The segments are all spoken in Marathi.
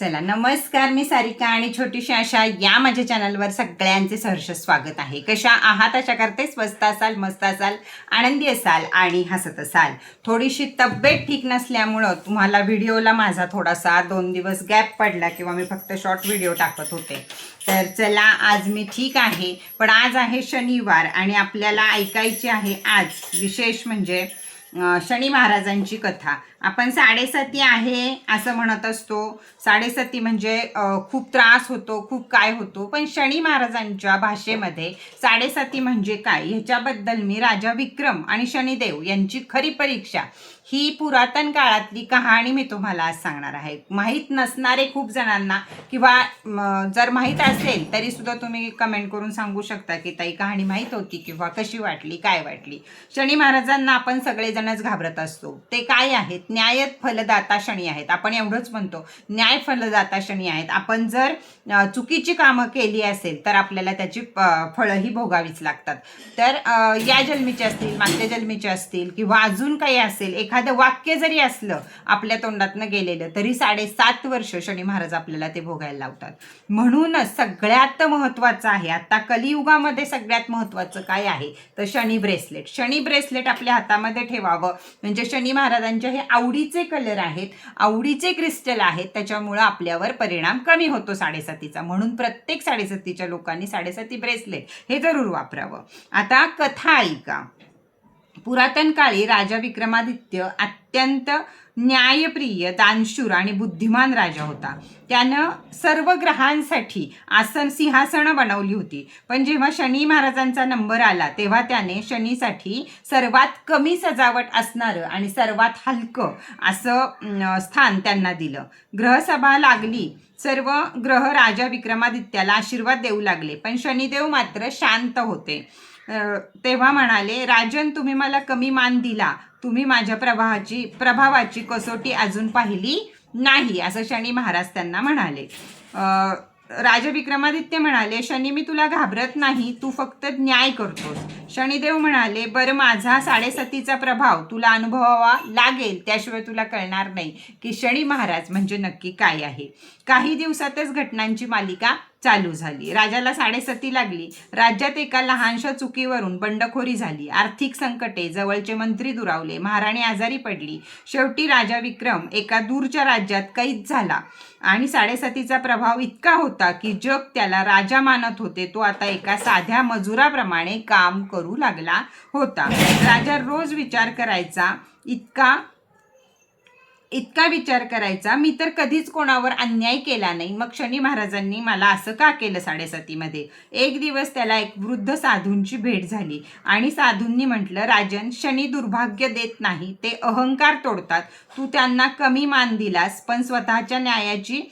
चला नमस्कार मी सारिका आणि छोटीशी आशा या माझ्या चॅनलवर सगळ्यांचे सहर्ष स्वागत आहे. कशा आहात? अशा करते स्वस्त असाल मस्त असाल आनंदी असाल आणि हसत असाल. थोडीशी तब्येत ठीक नसल्यामुळं तुम्हाला व्हिडिओला माझा थोडासा दोन दिवस गॅप पडला किंवा मी फक्त शॉर्ट व्हिडिओ टाकत होते. तर चला आज मी ठीक आहे पण आज आहे शनिवार आणि आपल्याला ऐकायची आहे आज विशेष म्हणजे शनी महाराजांची कथा. आपण साडेसती आहे असं म्हणत असतो. साडेसती म्हणजे खूप त्रास होतो खूप काय होतो. पण शनी महाराजांच्या भाषेमध्ये साडेसती म्हणजे काय? ह्याच्याबद्दल मी राजा विक्रम आणि शनिदेव यांची खरी परीक्षा ही पुरातन काळातली कहाणी मी तुम्हाला आज सांगणार आहे. माहीत नसणारे खूप जणांना किंवा जर माहीत असेल तरी सुद्धा तुम्ही कमेंट करून सांगू शकता की ताई कहाणी माहीत होती किंवा कशी वाटली काय वाटली? शनी महाराजांना आपण सगळेजणच घाबरत असतो. ते काय आहेत? न्याय फलदाता शनी आहेत. आपण एवढंच म्हणतो न्याय फलदाता शनी आहेत. आपण जर चुकीची कामं केली असेल तर आपल्याला त्याची फळंही भोगावीच लागतात. तर या जन्मीचे असतील मागच्या जन्मीचे असतील किंवा अजून काही असेल एखादं वाक्य जरी असलं आपल्या तोंडातनं गेलेलं तरी साडेसात वर्ष शनी महाराज आपल्याला ते भोगायला लावतात. म्हणूनच सगळ्यात महत्त्वाचं आहे आता कलियुगामध्ये सगळ्यात महत्त्वाचं काय आहे? तर शनी ब्रेसलेट. शनी ब्रेसलेट आपल्या हातामध्ये ठेवावं. म्हणजे शनी महाराजांचे हे आवडीचे कलर आहेत आवडीचे क्रिस्टल आहेत त्याच्यामुळं आपल्यावर परिणाम कमी होतो साडेसातीचा. म्हणून प्रत्येक साडेसातीच्या लोकांनी साडेसाती ब्रेसलेट हे जरूर वापरावं. आता कथा ऐका पुरातन काळी राजा विक्रमादित्य अत्यंत न्यायप्रिय दानशूर आणि बुद्धिमान राजा होता. त्यानं सर्व ग्रहांसाठी आसन सिंहासनं बनवली होती. पण जेव्हा शनी महाराजांचा नंबर आला तेव्हा त्याने शनीसाठी सर्वात कमी सजावट असणारं आणि सर्वात हलकं असं स्थान त्यांना दिलं. ग्रहसभा लागली. सर्व ग्रह राजा विक्रमादित्याला आशीर्वाद देऊ लागले. पण शनिदेव मात्र शांत होते. तेव्हा म्हणाले राजन तुम्ही मला कमी मान दिला. तुम्ही माझ्या प्रभावाची प्रभावाची कसोटी अजून पाहिली नाही असं शनी महाराज त्यांना म्हणाले. राजविक्रमादित्य म्हणाले शनी मी तुला घाबरत नाही तू फक्त न्याय करतोस. शनिदेव म्हणाले बरं माझा साडेसतीचा प्रभाव तुला अनुभवावा लागेल त्याशिवाय तुला कळणार नाही की शनी महाराज म्हणजे नक्की काय आहे. काही दिवसातच घटनांची मालिका चालू झाली. राजाला साडेसती लागली. राज्यात एका लहानशा चुकीवरून बंडखोरी झाली. आर्थिक संकटे जवळचे मंत्री दुरावले. महाराणी आजारी पडली. शेवटी राजा विक्रम एका दूरच्या राज्यात कैद झाला आणि साडेसातीचा प्रभाव इतका होता की जग त्याला राजा मानत होते. तो आता एका साध्या मजुराप्रमाणे काम करू लागला होता. राजा रोज विचार करायचा इतका इतका विचार करायचा? मी तर कधीच कोणावर अन्याय केला नाही. मग शनी महाराजांनी मला असं का केलं साडेसातीमध्ये? एक दिवस त्याला एक वृद्ध साधूंची भेट झाली आणि साधूंनी म्हटलं राजन शनी दुर्भाग्य देत नाही. ते अहंकार तोडतात. तू त्यांना कमी मान दिलास पण स्वतःच्या न्यायाची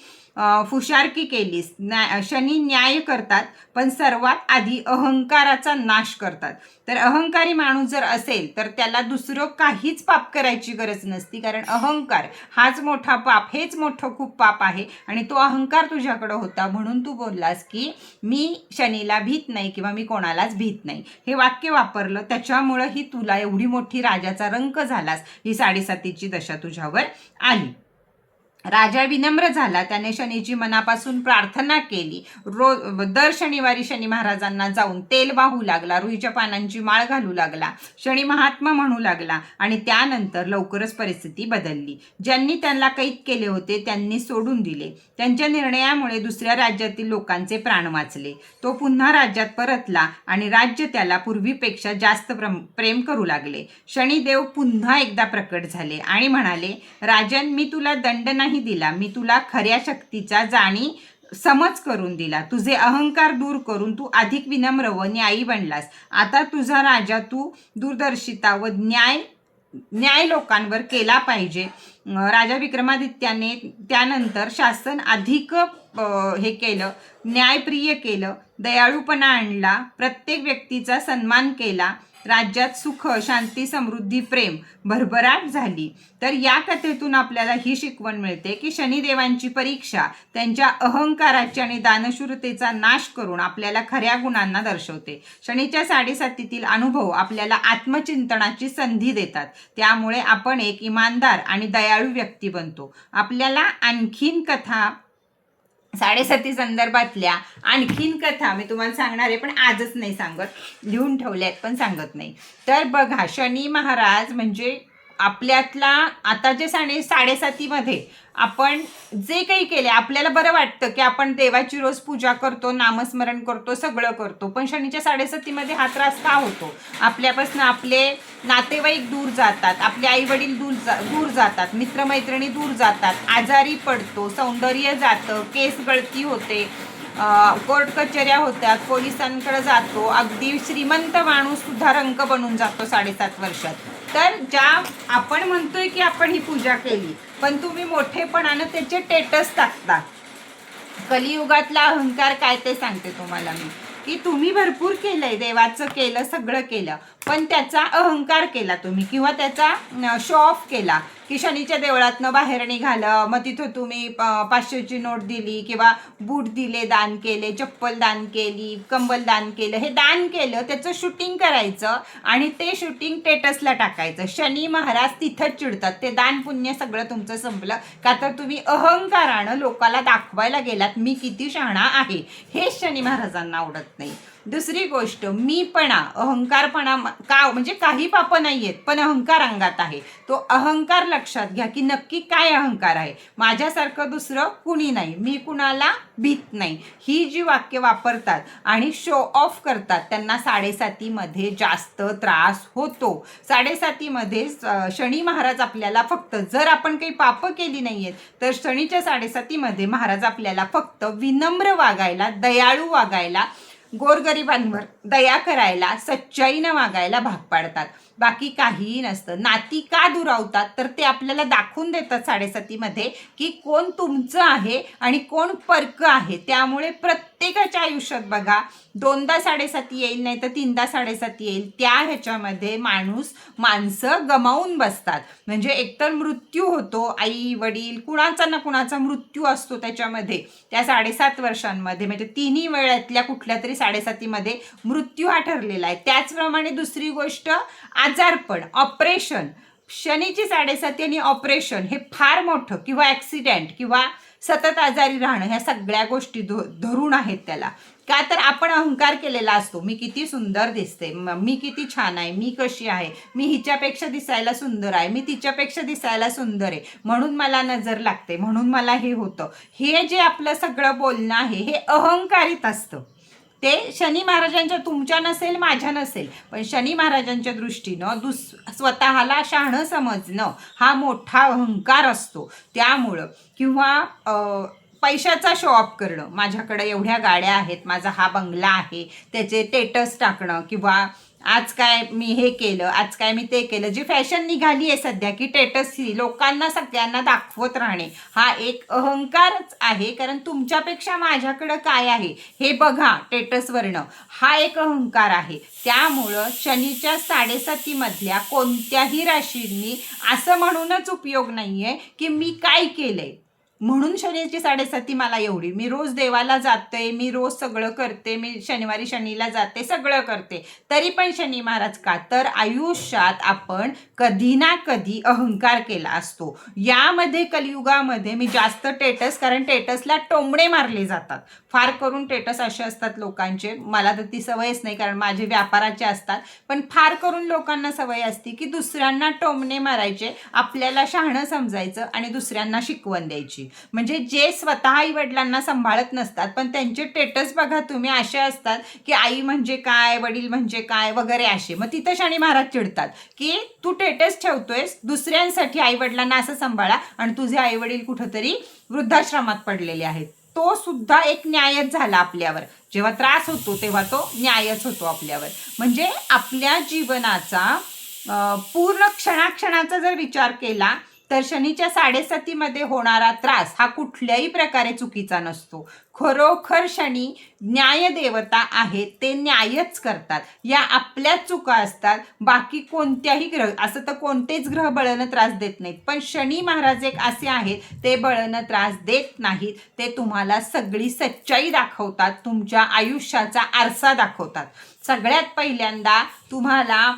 फुशारकी केलीस. न्याय शनी न्याय करतात पण सर्वात आधी अहंकाराचा नाश करतात. तर अहंकारी माणूस जर असेल तर त्याला दुसरं काहीच पाप करायची गरज नसती कारण अहंकार हाच मोठा पाप हेच मोठं खूप पाप आहे आणि तो अहंकार तुझ्याकडं होता म्हणून तू बोललास की मी शनीला भीत नाही किंवा मी कोणालाच भीत नाही. हे वाक्य वापरलं त्याच्यामुळं ही तुला एवढी मोठी राजाचा रंक झालास ही साडेसातीची दशा तुझ्यावर आली. राजा विनम्र झाला. त्याने शनीची मनापासून प्रार्थना केली. रोज दर शनिवारी शनी महाराजांना जाऊन तेल वाहू लागला. रुईच्या पानांची माळ घालू लागला. शनी महात्मा म्हणू लागला आणि त्यानंतर लवकरच परिस्थिती बदलली. ज्यांनी त्यांना कैद केले होते त्यांनी सोडून दिले. त्यांच्या निर्णयामुळे दुसऱ्या राज्यातील लोकांचे प्राण वाचले. तो पुन्हा राज्यात परतला आणि राज्य त्याला पूर्वीपेक्षा जास्त प्रम- प्रेम करू लागले. शनिदेव पुन्हा एकदा प्रकट झाले आणि म्हणाले राजन मी तुला दंड नाही दिला. मी तुला खऱ्या शक्तीचा जाणी समज करून दिला. तुझे अहंकार दूर करून तू अधिक विनम्र व न्यायी बनलास. आता तुझा राजा तू दूरदर्शिता व न्याय न्याय लोकांवर केला पाहिजे. राजा विक्रमादित्याने त्यानंतर शासन अधिक हे केलं न्यायप्रिय केलं. दयाळूपणा आणला. प्रत्येक व्यक्तीचा सन्मान केला. राज्यात सुख शांती समृद्धी प्रेम भरभराट झाली. तर या कथेतून आपल्याला ही शिकवण मिळते की शनिदेवांची परीक्षा त्यांच्या अहंकाराची आणि दानशूरतेचा नाश करून आपल्याला खऱ्या गुणांना दर्शवते. शनीच्या साडेसातीतील अनुभव आपल्याला आत्मचिंतनाची संधी देतात. त्यामुळे आपण एक इमानदार आणि दयाळू व्यक्ती बनतो. आपल्याला आणखीन कथा साडेसाती संदर्भातल्या आणखीन कथा मी तुम्हाला सांगणार आहे पण आजच नाही सांगत. लिहून ठेवल्या आहेत पण सांगत नाही. तर बघा शनी महाराज म्हणजे आपल्यातला आता जे साडे साडेसातीमध्ये आपण जे काही केले आपल्याला बरं वाटतं की आपण देवाची रोज पूजा करतो नामस्मरण करतो सगळं करतो पण शनीच्या साडेसातीमध्ये हा त्रास का होतो? आपल्यापासून आपले नातेवाईक दूर जातात आपले आईवडील दूर जा दूर जातात मित्रमैत्रिणी दूर जातात आजारी पडतो सौंदर्य जातं केस गळती होते कोर्ट कचेऱ्या होतात पोलिसांकडे जातो अगदी श्रीमंत माणूस सुद्धा रंक बनून जातो साडेसात वर्षात. तर ज्या आपण म्हणतोय की आपण ही पूजा केली पण तुम्ही मोठेपणानं त्याचे टेटस टाकता. कलियुगातला अहंकार काय ते सांगते तुम्हाला मी. की तुम्ही भरपूर केलंय देवाचं केलं सगळं केलं पण त्याचा अहंकार केला तुम्ही किंवा त्याचा शो ऑफ केला. की शनीच्या देवळातनं बाहेर निघालं मग तिथं तुम्ही पाचशेची नोट दिली किंवा बूट दिले दान केले चप्पल दान केली कंबल दान केलं हे दान केलं त्याचं शूटिंग करायचं आणि ते शूटिंग टेटसला टाकायचं. शनी महाराज तिथंच चिडतात. ते दान पुण्य सगळं तुमचं संपलं. का तर तुम्ही अहंकारानं लोकाला दाखवायला गेलात मी किती शहाणा आहे. हे शनी महाराजांना आवडत नाही. दुसरी गोष्ट मीपणा अहंकारपणा म- का हो? म्हणजे काही पाप नाही आहेत पण अहंकार अंगात आहे. तो अहंकार लक्षात घ्या की नक्की काय अहंकार आहे. माझ्यासारखं दुसरं कुणी नाही. मी कुणाला भीत नाही. ही जी वाक्य वापरतात आणि शो ऑफ करतात त्यांना साडेसातीमध्ये जास्त त्रास होतो. साडेसातीमध्ये शनी महाराज आपल्याला फक्त जर आपण काही पापं केली नाही आहेत तर शनीच्या साडेसातीमध्ये महाराज आपल्याला फक्त विनम्र वागायला दयाळू वागायला गोरगरिबांवर दया करायला सच्चाईनं वागायला भाग पाडतात. बाकी काहीही नसतं. नाती का दुरावतात? तर ते आपल्याला दाखवून देतात साडेसातीमध्ये की कोण तुमचं आहे आणि कोण परक आहे. त्यामुळे प्रत्येकाच्या आयुष्यात बघा दोनदा साडेसाती येईल नाही तर तीनदा साडेसाती येईल. त्या ह्याच्यामध्ये माणूस माणसं गमावून बसतात. म्हणजे एकतर मृत्यू होतो आई वडील कुणाचा ना कुणाचा मृत्यू असतो त्याच्यामध्ये. त्या साडेसात वर्षांमध्ये म्हणजे तिन्ही वेळातल्या कुठल्या तरी साडेसातीमध्ये मृत्यू हा ठरलेला आहे. त्याचप्रमाणे दुसरी गोष्ट आजारपण ऑपरेशन. शनीची साडेसाती आणि ऑपरेशन हे फार मोठं किंवा ॲक्सिडेंट किंवा सतत आजारी राहणं ह्या सगळ्या गोष्टी धो धरून आहेत त्याला. का तर आपण अहंकार केलेला असतो. मी किती सुंदर दिसते. मी किती छान आहे. मी कशी आहे? मी हिच्यापेक्षा दिसायला सुंदर आहे. मी तिच्यापेक्षा दिसायला सुंदर आहे. म्हणून मला नजर लागते. म्हणून मला हे होतं. हे जे आपलं सगळं बोलणं आहे हे अहंकारित असतं. ते शनी महाराजांच्या तुमच्या नसेल माझ्या नसेल. पण शनी महाराजांच्या दृष्टीनं दुस स्वतःला शहाणं समजणं हा मोठा अहंकार असतो. त्यामुळं किंवा पैशाचा शो ऑफ करणं. माझ्याकडे एवढ्या गाड्या आहेत माझा हा बंगला आहे त्याचे टेटस टाकणं किंवा आज काय मी हे केलं आज काय मी ते केलं. जी फॅशन निघाली आहे सध्या की टेटस ही लोकांना सगळ्यांना दाखवत राहणे हा एक अहंकारच आहे. कारण तुमच्यापेक्षा माझ्याकडं काय आहे हे बघा टेटसवरनं हा एक अहंकार आहे. त्यामुळं शनीच्या साडेसातीमधल्या कोणत्याही राशींनी असं म्हणूनच उपयोग नाही आहे की मी काय केलंय. म्हणून शनीची साडेसाती मला एवढी. मी रोज देवाला जाते मी रोज सगळं करते मी शनिवारी शनीला जाते सगळं करते. तरी पण शनी महाराज का? तर आयुष्यात आपण कधी ना कधी अहंकार केला असतो. यामध्ये कलियुगामध्ये मी जास्त टेटस कारण टेटसला टोमणे मारले जातात. फार करून टेटस असे असतात लोकांचे. मला तर ती सवयच नाही कारण माझे व्यापाराचे असतात. पण फार करून लोकांना सवय असते की दुसऱ्यांना टोमणे मारायचे आपल्याला शहाणं समजायचं आणि दुसऱ्यांना शिकवण द्यायची. म्हणजे जे स्वतः आई वडिलांना सांभाळत नसतात पण त्यांचे टेटस बघा तुम्ही असे असतात की आई म्हणजे काय वडील म्हणजे काय वगैरे असे. मग तिथं शनी महाराज चिडतात की तू टेटस ठेवतोयस दुसऱ्यांसाठी आई वडिलांना असं सांभाळा आणि तुझे आई वडील कुठंतरी वृद्धाश्रमात पडलेले आहेत. तो सुद्धा एक न्यायच झाला आपल्यावर. जेव्हा त्रास होतो तेव्हा तो न्यायच होतो आपल्यावर. म्हणजे आपल्या जीवनाचा पूर्ण क्षणाक्षणाचा जर विचार केला तर शनीच्या साडेसातीमध्ये होणारा त्रास हा कुठल्याही प्रकारे चुकीचा नसतो. खरोखर शनी न्यायदेवता आहे आहेत ते न्यायच करतात. या आपल्याच चुका असतात बाकी कोणत्याही ग्रह असं तर कोणतेच ग्रह बळनं त्रास देत नाहीत. पण शनी महाराज एक असे आहेत ते बळनं त्रास देत नाहीत. ते तुम्हाला सगळी सच्चाई दाखवतात तुमच्या आयुष्याचा आरसा दाखवतात. सगळ्यात पहिल्यांदा तुम्हाला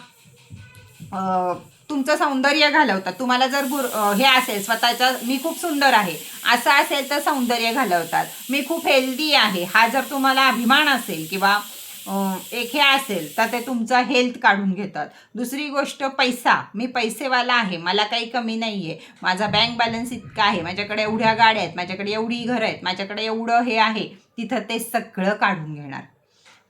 तुमचं सौंदर्य घालवतात. तुम्हाला जर गुर हे असेल स्वतःच्या मी खूप सुंदर आहे असं असेल तर सौंदर्य घालवतात. मी खूप हेल्दी आहे. हा जर तुम्हाला अभिमान असेल किंवा एक हे असेल तर ते तुमचा हेल्थ काढून घेतात. दुसरी गोष्ट पैसा. मी पैसेवाला आहे. मला काही कमी नाही आहे माझा बँक बॅलन्स इतका आहे. माझ्याकडे एवढ्या गाड्या आहेत. माझ्याकडे एवढी घरं आहेत. माझ्याकडे एवढं हे आहे. तिथं ते सगळं काढून घेणार.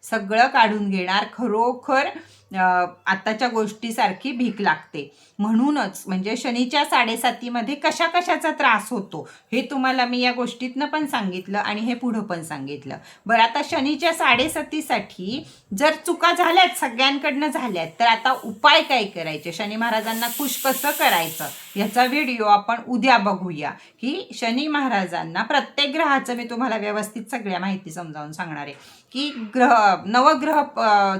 सगळं काढून घेणार खरोखर आत्ताच्या गोष्टीसारखी भीक लागते. म्हणूनच म्हणजे शनीच्या साडेसातीमध्ये कशा कशाचा त्रास होतो हे तुम्हाला मी या गोष्टीतनं पण सांगितलं आणि हे पुढं पण सांगितलं. बरं आता शनीच्या साडेसातीसाठी जर चुका झाल्यात सगळ्यांकडनं झाल्यात तर आता उपाय काय करायचे? शनी महाराजांना खुश कसं करायचं? याचा व्हिडिओ आपण उद्या बघूया की शनी महाराजांना प्रत्येक ग्रहाचं मी तुम्हाला व्यवस्थित सगळ्या माहिती समजावून सांगणार आहे की ग्रह नवग्रह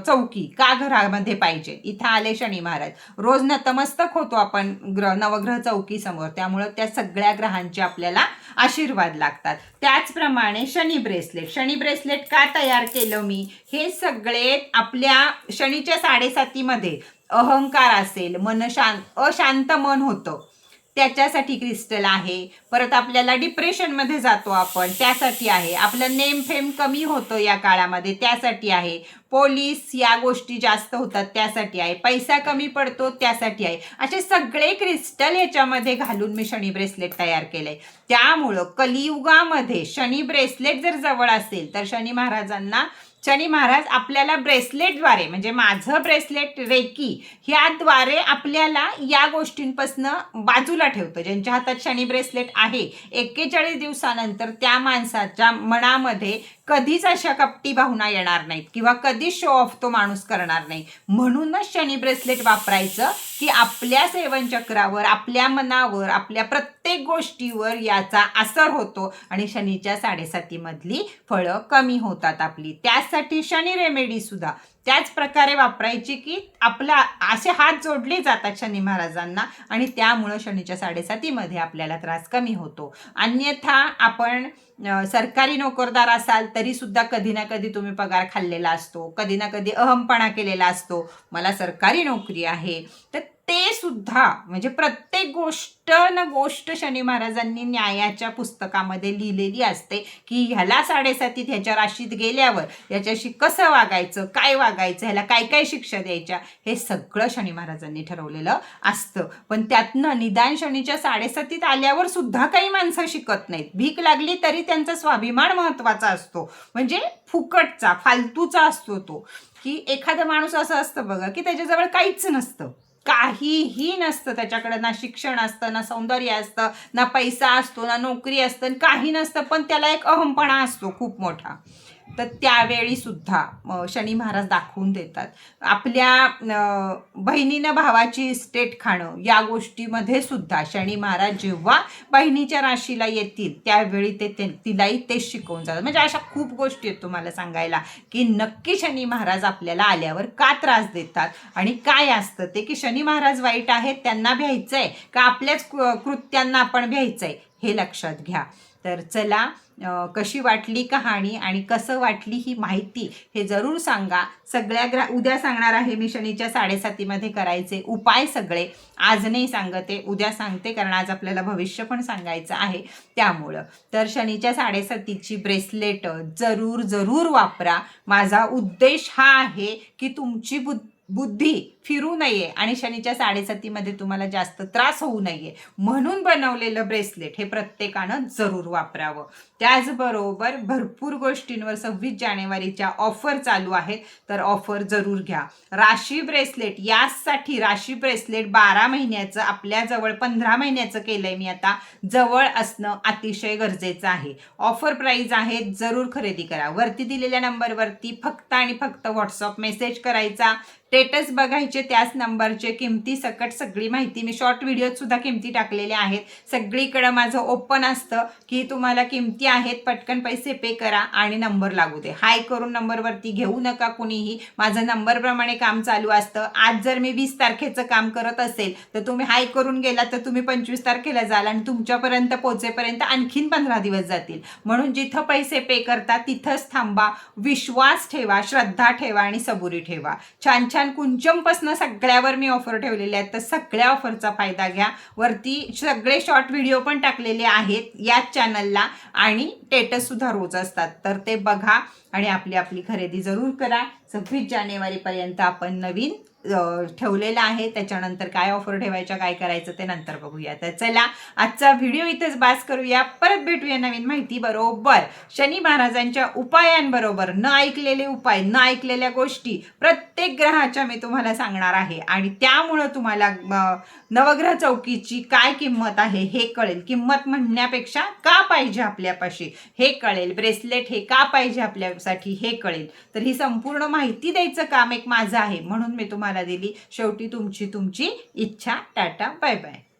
चौकी का घरामध्ये मध्ये पाहिजे. इथं आले शनी महाराज. रोज नतमस्तक होतो आपण ग्रह नवग्रह चौकी समोर त्यामुळं त्या सगळ्या ग्रहांचे आपल्याला आशीर्वाद लागतात. त्याचप्रमाणे शनी ब्रेसलेट. शनी ब्रेसलेट का तयार केलं मी? हे सगळे आपल्या शनीच्या साडेसातीमध्ये. अहंकार असेल. मन शांत अशांत मन होतं. त्याच्यासाठी क्रिस्टल आहे. परत आपल्याला डिप्रेशनमध्ये जातो आपण. त्यासाठी आहे. आपलं नेम फेम कमी होतं या काळामध्ये. त्यासाठी आहे. पोलीस या गोष्टी जास्त होतात. त्यासाठी आहे. पैसा कमी पडतो. त्यासाठी आहे. असे सगळे क्रिस्टल ह्याच्यामध्ये घालून मी शनी ब्रेसलेट तयार केलंय. त्यामुळं कलियुगामध्ये शनी ब्रेसलेट जर जवळ असेल तर शनी महाराजांना शनी महाराज आपल्याला ब्रेसलेटद्वारे म्हणजे माझं ब्रेसलेट रेकी ह्याद्वारे आपल्याला या गोष्टींपासनं बाजूला ठेवतं. ज्यांच्या हातात शनी ब्रेसलेट आहे एक्केचाळीस दिवसानंतर त्या माणसाच्या मनामध्ये कधीच अशा कपटी भावना येणार नाहीत किंवा कधीच शो ऑफ तो माणूस करणार नाही. म्हणूनच शनी ब्रेसलेट वापरायचं की आपल्या सेवनचक्रावर आपल्या मनावर आपल्या प्रत्येक गोष्टीवर याचा असर होतो आणि शनीच्या साडेसातीमधली फळं कमी होतात आपली. त्यासाठी शनी रेमेडी सुद्धा. त्याच प्रकारे वापरायची की आपला असे हात जोडले जातात शनी महाराजांना आणि त्यामुळं शनीच्या साडेसातीमध्ये आपल्याला त्रास कमी होतो. अन्यथा आपण सरकारी नोकरदार असाल तरी सुद्धा कधी ना कधी तुम्ही पगार खाल्लेला असतो कधी ना कधी अहमपणा केलेला असतो. मला सरकारी नोकरी आहे. तर ते सुद्धा म्हणजे प्रत्येक गोष्ट न गोष्ट शनी महाराजांनी न्यायाच्या पुस्तकामध्ये लिहिलेली असते की ह्याला साडेसातीत ह्याच्या राशीत गेल्यावर याच्याशी कसं वागायचं काय वागायचं ह्याला काय काय शिक्षा द्यायच्या हे सगळं शनी महाराजांनी ठरवलेलं असतं. पण त्यातनं निदान शनीच्या साडेसातीत आल्यावर सुद्धा काही माणसं शिकत नाहीत. भीक लागली तरी त्यांचा स्वाभिमान महत्त्वाचा असतो. म्हणजे फुकटचा फालतूचा असतो तो. की एखादा माणूस असं असतं बघा की त्याच्याजवळ काहीच नसतं. काहीही नसतं त्याच्याकडे. ना शिक्षण असतं ना सौंदर्य असतं ना पैसा असतो ना नोकरी असतं काही नसतं. पण त्याला एक अहमपणा असतो खूप मोठा. तर त्यावेळी सुद्धा शनी महाराज दाखवून देतात. आपल्या बहिणीनं भावाची इस्टेट खाणं या गोष्टीमध्ये सुद्धा शनी महाराज जेव्हा बहिणीच्या राशीला येतील त्यावेळी ते ते- तिलाही तेच शिकवून जातात. म्हणजे अशा खूप गोष्टी आहेत तुम्हाला सांगायला की नक्की शनी महाराज आपल्याला आल्यावर का त्रास देतात? आणि काय असतं ते की शनी महाराज वाईट आहेत त्यांना भ्यायचं आहे का आपल्याच कृत्यांना आपण भ्यायचं आहे हे लक्षात घ्या. तर चला कशी वाटली कहाणी आणि कसं वाटली ही माहिती हे जरूर सांगा. सगळ्या ग्रा उद्या सांगणार आहे मी शनीच्या साडेसातीमध्ये करायचे उपाय सगळे. आज नाही सांगते उद्या सांगते कारण आज आपल्याला भविष्य पण सांगायचं आहे त्यामुळं. तर शनीच्या साडेसातीची ब्रेसलेट जरूर जरूर वापरा. माझा उद्देश हा आहे की तुमची बुद्ध बुद्धी फिरू नये आणि शनीच्या साडेसातीमध्ये तुम्हाला जास्त त्रास होऊ नये म्हणून बनवलेलं ब्रेसलेट हे प्रत्येकानं जरूर वापरावं. त्याचबरोबर भरपूर गोष्टींवर सव्वीस जानेवारीच्या ऑफर चालू आहेत तर ऑफर जरूर घ्या. राशी ब्रेसलेट यासाठी राशी ब्रेसलेट बारा महिन्याचं आपल्याजवळ पंधरा महिन्याचं केलंय मी आता जवळ असणं अतिशय गरजेचं आहे. ऑफर प्राईज आहेत जरूर खरेदी करा. वरती दिलेल्या नंबरवरती फक्त आणि फक्त व्हॉट्सअप मेसेज करायचा. स्टेटस बघायचं त्याच नंबरचे किमती सकट सगळी माहिती मी शॉर्ट व्हिडिओतसुद्धा किमती टाकलेल्या आहेत. सगळीकडं माझं ओपन असतं की तुम्हाला किमती आहेत पटकन पैसे पे करा आणि नंबर लागू दे. हाय करून नंबरवरती घेऊ नका कुणीही. माझं नंबरप्रमाणे काम चालू असतं. आज जर मी वीस तारखेचं काम करत असेल तर तुम्ही हाय करून गेला तर तुम्ही पंचवीस तारखेला जाल आणि तुमच्यापर्यंत पोहोचेपर्यंत आणखीन पंधरा दिवस जातील. म्हणून जिथं पैसे पे करता तिथंच थांबा. विश्वास ठेवा श्रद्धा ठेवा आणि सबुरी ठेवा. छान छान कुंचमपासून आजपासून सगळ्यावर मी ऑफर ठेवलेल्या आहेत. तर सगळ्या ऑफरचा फायदा घ्या. वरती सगळे शॉर्ट व्हिडिओ पण टाकलेले आहेत याच चॅनलला आणि टेटस सुद्धा रोज असतात. तर ते बघा आणि आपली आपली खरेदी जरूर करा. सव्वीस जानेवारीपर्यंत आपण नवीन ठेवलेलं आहे. त्याच्यानंतर काय ऑफर ठेवायच्या काय करायचं ते नंतर बघूया. तर चला आजचा व्हिडिओ इथेच बास करूया. परत भेटूया नवीन माहिती बरोबर. शनी महाराजांच्या उपायांबरोबर न ऐकलेले उपाय न ऐकलेल्या गोष्टी प्रत्येक ग्रहाच्या मी तुम्हाला सांगणार आहे. आणि त्यामुळं तुम्हाला नवग्रह चौकीची काय किंमत आहे हे कळेल. किंमत म्हणण्यापेक्षा का पाहिजे आपल्यापाशी? हे कळेल. ब्रेसलेट हे का पाहिजे आपल्यासाठी? हे कळेल. तर ही संपूर्ण माहिती द्यायचं काम एक माझं आहे. म्हणून मी तुम्हाला दिली. शेवटी तुमची तुमची इच्छा. टाटा. Bye bye.